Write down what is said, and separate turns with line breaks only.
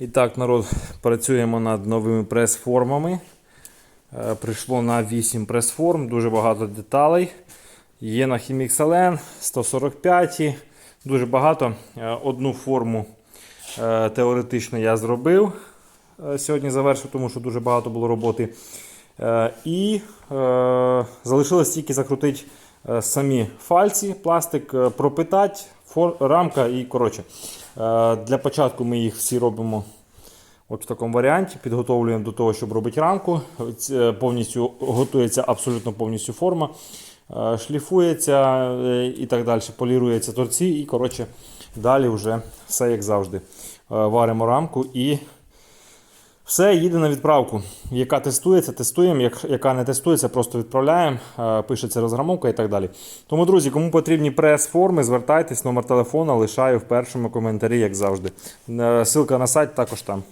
І так, народ, працюємо над новими прес-формами. Е, Прийшло на 8 прес-форм, дуже багато деталей. Є на LN 145, дуже багато. Е, Одну форму е, теоретично я зробив. Сьогодні завершив, тому що дуже багато було роботи. І залишилось тільки закрутити самі фальці, пластик, пропитати, рамка і коротше. Е, Для початку ми їх всі робимо от в такому варіанті. Підготовлюємо до того, щоб робити рамку. Повністю готується абсолютно повністю форма. е, Шліфується е, і так далі, полірується торці, і коротше, далі вже все як завжди. Е, Варимо рамку і все їде на відправку. Яка тестується, тестуємо. Як, яка не тестується, просто відправляємо. е, Пишеться розграмовка і так далі. Тому, друзі, кому потрібні прес-форми, звертайтесь, номер телефона лишаю в першому коментарі, як завжди. Е, Ссылка на сайт також там.